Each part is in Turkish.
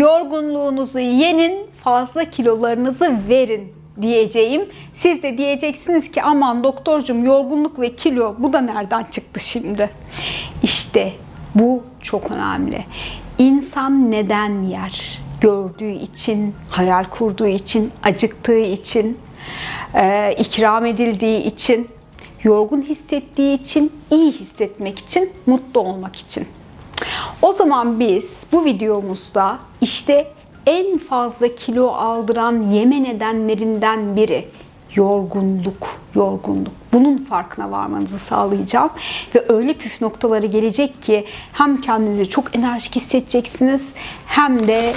Yorgunluğunuzu yenin, fazla kilolarınızı verin diyeceğim. Siz de diyeceksiniz ki aman doktorcum yorgunluk ve kilo bu da nereden çıktı şimdi? İşte bu çok önemli. İnsan neden yer? Gördüğü için, hayal kurduğu için, acıktığı için, e, ikram edildiği için, yorgun hissettiği için, iyi hissetmek için, mutlu olmak için. O zaman biz bu videomuzda işte en fazla kilo aldıran yeme nedenlerinden biri yorgunluk, yorgunluk. Bunun farkına varmanızı sağlayacağım ve öyle püf noktaları gelecek ki hem kendinizi çok enerjik hissedeceksiniz hem de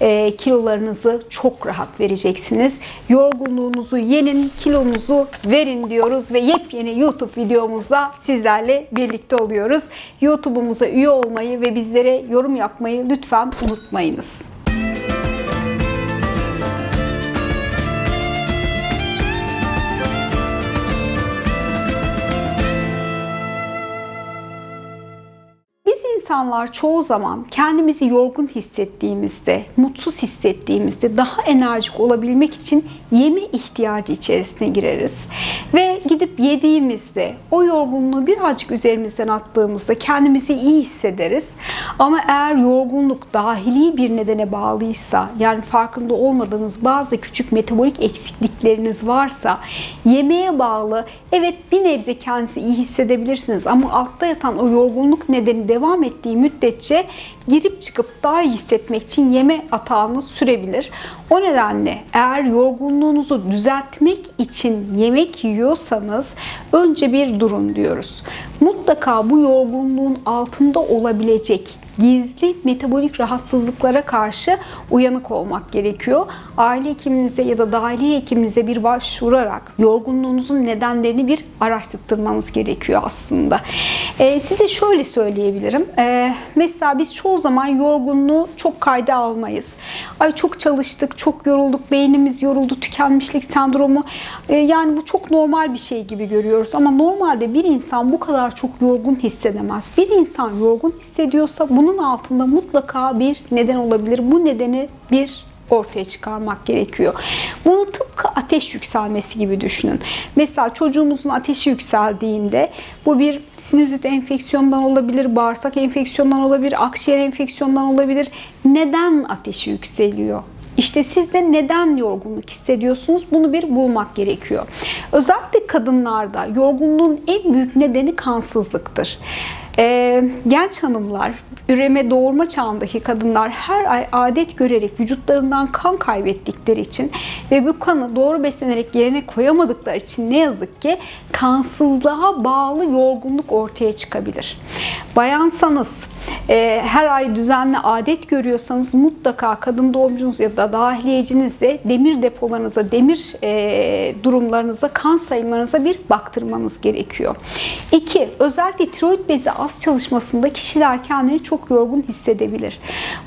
e, kilolarınızı çok rahat vereceksiniz. Yorgunluğunuzu yenin, kilonuzu verin diyoruz ve yepyeni YouTube videomuzda sizlerle birlikte oluyoruz. YouTube'umuza üye olmayı ve bizlere yorum yapmayı lütfen unutmayınız. İnsanlar çoğu zaman kendimizi yorgun hissettiğimizde, mutsuz hissettiğimizde daha enerjik olabilmek için yeme ihtiyacı içerisine gireriz. Ve gidip yediğimizde o yorgunluğu birazcık üzerimizden attığımızda kendimizi iyi hissederiz. Ama eğer yorgunluk dahili bir nedene bağlıysa, yani farkında olmadığınız bazı küçük metabolik eksiklikleriniz varsa yemeğe bağlı evet bir nebze kendinizi iyi hissedebilirsiniz ama altta yatan o yorgunluk nedeni devam ettiği müddetçe girip çıkıp daha iyi hissetmek için yeme atağınız sürebilir. O nedenle eğer yorgunluğunuzu düzeltmek için yemek yiyorsanız önce bir durun diyoruz. Mutlaka bu yorgunluğun altında olabilecek gizli metabolik rahatsızlıklara karşı uyanık olmak gerekiyor. Aile hekiminize ya da dahiliye hekiminize bir başvurarak yorgunluğunuzun nedenlerini bir araştırmanız gerekiyor aslında. Ee, size şöyle söyleyebilirim. Ee, mesela biz çoğu zaman yorgunluğu çok kayda almayız. Ay çok çalıştık, çok yorulduk, beynimiz yoruldu, tükenmişlik sendromu. Ee, yani bu çok normal bir şey gibi görüyoruz. Ama normalde bir insan bu kadar çok yorgun hissedemez. Bir insan yorgun hissediyorsa bunun altında mutlaka bir neden olabilir. Bu nedeni bir ortaya çıkarmak gerekiyor. Bunu tıpkı ateş yükselmesi gibi düşünün. Mesela çocuğumuzun ateşi yükseldiğinde bu bir sinüzit enfeksiyondan olabilir, bağırsak enfeksiyondan olabilir, akciğer enfeksiyondan olabilir. Neden ateşi yükseliyor? İşte siz de neden yorgunluk hissediyorsunuz? Bunu bir bulmak gerekiyor. Özellikle kadınlarda yorgunluğun en büyük nedeni kansızlıktır. Ee, genç hanımlar, üreme doğurma çağındaki kadınlar her ay adet görerek vücutlarından kan kaybettikleri için ve bu kanı doğru beslenerek yerine koyamadıkları için ne yazık ki kansızlığa bağlı yorgunluk ortaya çıkabilir. Bayansanız, e, her ay düzenli adet görüyorsanız mutlaka kadın doğumcunuz ya da dahiliyecinizle demir depolarınıza, demir e, durumlarınıza, kan sayımlarınıza bir baktırmanız gerekiyor. İki, özellikle tiroid bezi az çalışmasında kişiler kendini çok yorgun hissedebilir.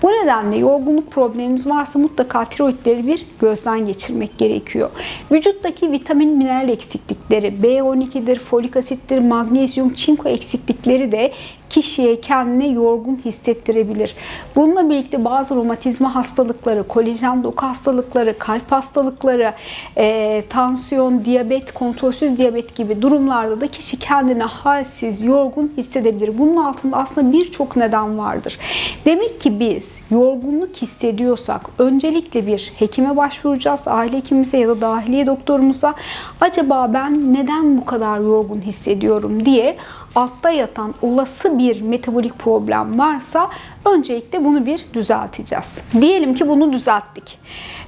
Bu nedenle yorgunluk problemimiz varsa mutlaka tiroidleri bir gözden geçirmek gerekiyor. Vücuttaki vitamin mineral eksiklikleri, B12'dir, folik asittir, magnezyum, çinko eksiklikleri de kişiye kendine yorgun hissettirebilir. Bununla birlikte bazı romatizma hastalıkları, kolajen doku hastalıkları, kalp hastalıkları, e, tansiyon, diyabet, kontrolsüz diyabet gibi durumlarda da kişi kendine halsiz, yorgun hissedebilir. Bunun altında aslında birçok neden vardır. Demek ki biz yorgunluk hissediyorsak öncelikle bir hekime başvuracağız, aile hekimimize ya da dahiliye doktorumuza. Acaba ben neden bu kadar yorgun hissediyorum diye altta yatan olası bir metabolik problem varsa öncelikle bunu bir düzelteceğiz. Diyelim ki bunu düzelttik.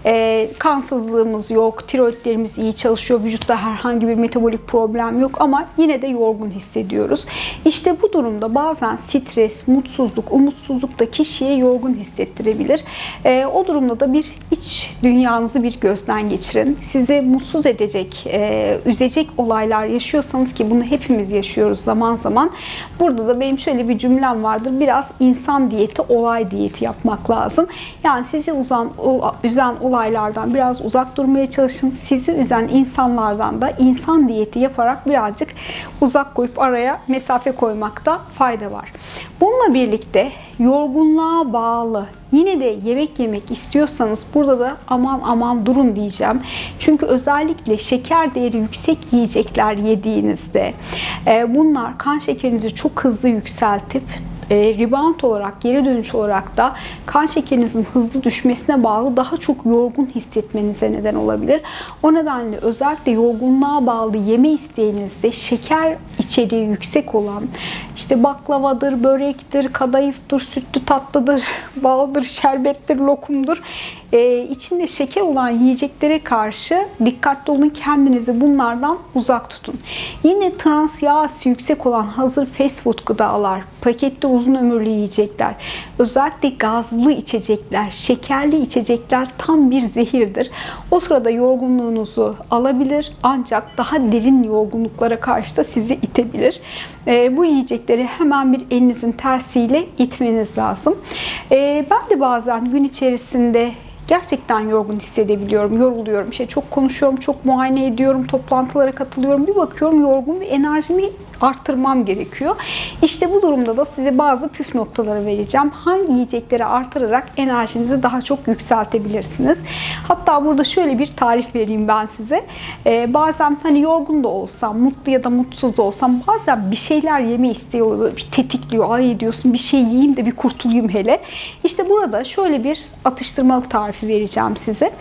E, kansızlığımız yok, tiroidlerimiz iyi çalışıyor, vücutta herhangi bir metabolik problem yok ama yine de yorgun hissediyoruz. İşte bu durumda bazen stres, mutsuzluk, umutsuzluk da kişiye yorgun hissettirebilir. E, o durumda da bir iç dünyanızı bir gözden geçirin. Sizi mutsuz edecek, e, üzecek olaylar yaşıyorsanız ki bunu hepimiz yaşıyoruz zaman zaman. Burada da benim şöyle bir cümlem vardır. Biraz insan diye diyeti olay diyeti yapmak lazım. Yani sizi uzan, üzen olaylardan biraz uzak durmaya çalışın. Sizi üzen insanlardan da insan diyeti yaparak birazcık uzak koyup araya mesafe koymakta fayda var. Bununla birlikte yorgunluğa bağlı yine de yemek yemek istiyorsanız burada da aman aman durun diyeceğim. Çünkü özellikle şeker değeri yüksek yiyecekler yediğinizde e, bunlar kan şekerinizi çok hızlı yükseltip e, rebound olarak, geri dönüş olarak da kan şekerinizin hızlı düşmesine bağlı daha çok yorgun hissetmenize neden olabilir. O nedenle özellikle yorgunluğa bağlı yeme isteğinizde şeker içeriği yüksek olan işte baklavadır, börektir, kadayıftır, sütlü tatlıdır, baldır, şerbettir, lokumdur. E, içinde şeker olan yiyeceklere karşı dikkatli olun. Kendinizi bunlardan uzak tutun. Yine trans yağ yüksek olan hazır fast food gıdalar, paketli uzun ömürlü yiyecekler, özellikle gazlı içecekler, şekerli içecekler tam bir zehirdir. O sırada yorgunluğunuzu alabilir ancak daha derin yorgunluklara karşı da sizi itebilir. E, bu yiyecekleri hemen bir elinizin tersiyle itmeniz lazım. E, ben de bazen gün içerisinde gerçekten yorgun hissedebiliyorum, yoruluyorum. İşte çok konuşuyorum, çok muayene ediyorum, toplantılara katılıyorum. Bir bakıyorum yorgun ve enerjimi arttırmam gerekiyor. İşte bu durumda da size bazı püf noktaları vereceğim. Hangi yiyecekleri artırarak enerjinizi daha çok yükseltebilirsiniz. Hatta burada şöyle bir tarif vereyim ben size. Ee, bazen hani yorgun da olsam, mutlu ya da mutsuz da olsam bazen bir şeyler yeme isteği oluyor. Böyle bir tetikliyor. Ay diyorsun bir şey yiyeyim de bir kurtulayım hele. İşte burada şöyle bir atıştırmalık tarifi vereceğim size.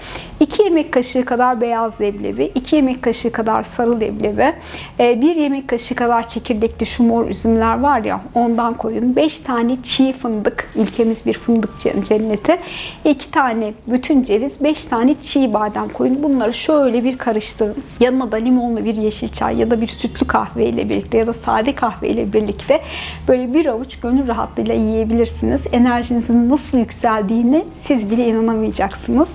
2 yemek kaşığı kadar beyaz leblebi, 2 yemek kaşığı kadar sarı leblebi, 1 yemek kaşığı kadar çekirdekli şu mor üzümler var ya ondan koyun. 5 tane çiğ fındık, ülkemiz bir fındık cenneti. 2 tane bütün ceviz, 5 tane çiğ badem koyun. Bunları şöyle bir karıştırın. Yanına da limonlu bir yeşil çay ya da bir sütlü kahve ile birlikte ya da sade kahve ile birlikte böyle bir avuç gönül rahatlığıyla yiyebilirsiniz. Enerjinizin nasıl yükseldiğini siz bile inanamayacaksınız.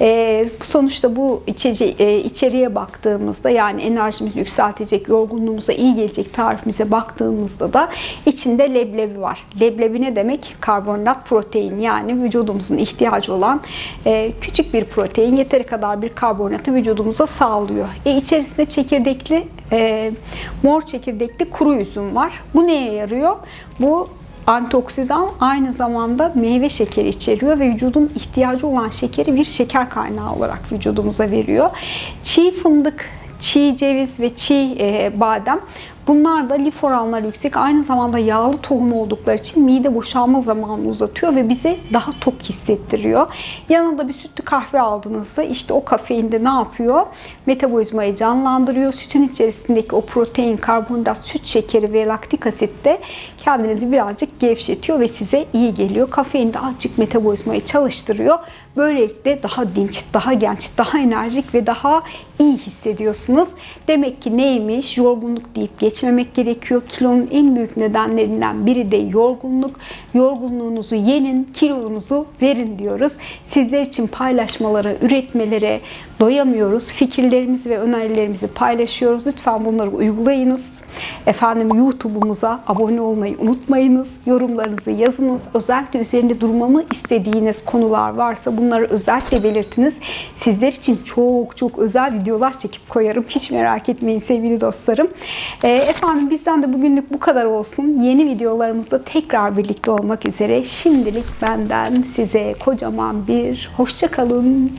Ee, sonuçta bu içece, e, içeriye baktığımızda yani enerjimizi yükseltecek, yorgunluğumuza iyi gelecek tarifimize baktığımızda da içinde leblebi var. Leblebi ne demek? Karbonhidrat protein yani vücudumuzun ihtiyacı olan e, küçük bir protein yeteri kadar bir karbonhidratı vücudumuza sağlıyor. E, içerisinde çekirdekli e, mor çekirdekli kuru üzüm var. Bu neye yarıyor? Bu antioksidan aynı zamanda meyve şekeri içeriyor ve vücudun ihtiyacı olan şekeri bir şeker kaynağı olarak vücudumuza veriyor. Çiğ fındık, çiğ ceviz ve çiğ e, badem Bunlar da lif oranları yüksek. Aynı zamanda yağlı tohum oldukları için mide boşalma zamanını uzatıyor ve bize daha tok hissettiriyor. Yanında bir sütlü kahve aldığınızda işte o kafeinde ne yapıyor? Metabolizmayı canlandırıyor. Sütün içerisindeki o protein, karbonhidrat, süt şekeri ve laktik asit de kendinizi birazcık gevşetiyor ve size iyi geliyor. Kafein de azıcık metabolizmayı çalıştırıyor. Böylelikle daha dinç, daha genç, daha enerjik ve daha iyi hissediyorsunuz. Demek ki neymiş? Yorgunluk deyip geçmemek gerekiyor. Kilonun en büyük nedenlerinden biri de yorgunluk. Yorgunluğunuzu yenin, kilonuzu verin diyoruz. Sizler için paylaşmalara, üretmelere doyamıyoruz. Fikirlerimizi ve önerilerimizi paylaşıyoruz. Lütfen bunları uygulayınız. Efendim YouTube'umuza abone olmayı unutmayınız. Yorumlarınızı yazınız. Özellikle üzerinde durmamı istediğiniz konular varsa bunları özellikle belirtiniz. Sizler için çok çok özel videolar çekip koyarım. Hiç merak etmeyin sevgili dostlarım. Ee, efendim bizden de bugünlük bu kadar olsun. Yeni videolarımızda tekrar birlikte olmak üzere. Şimdilik benden size kocaman bir hoşça kalın.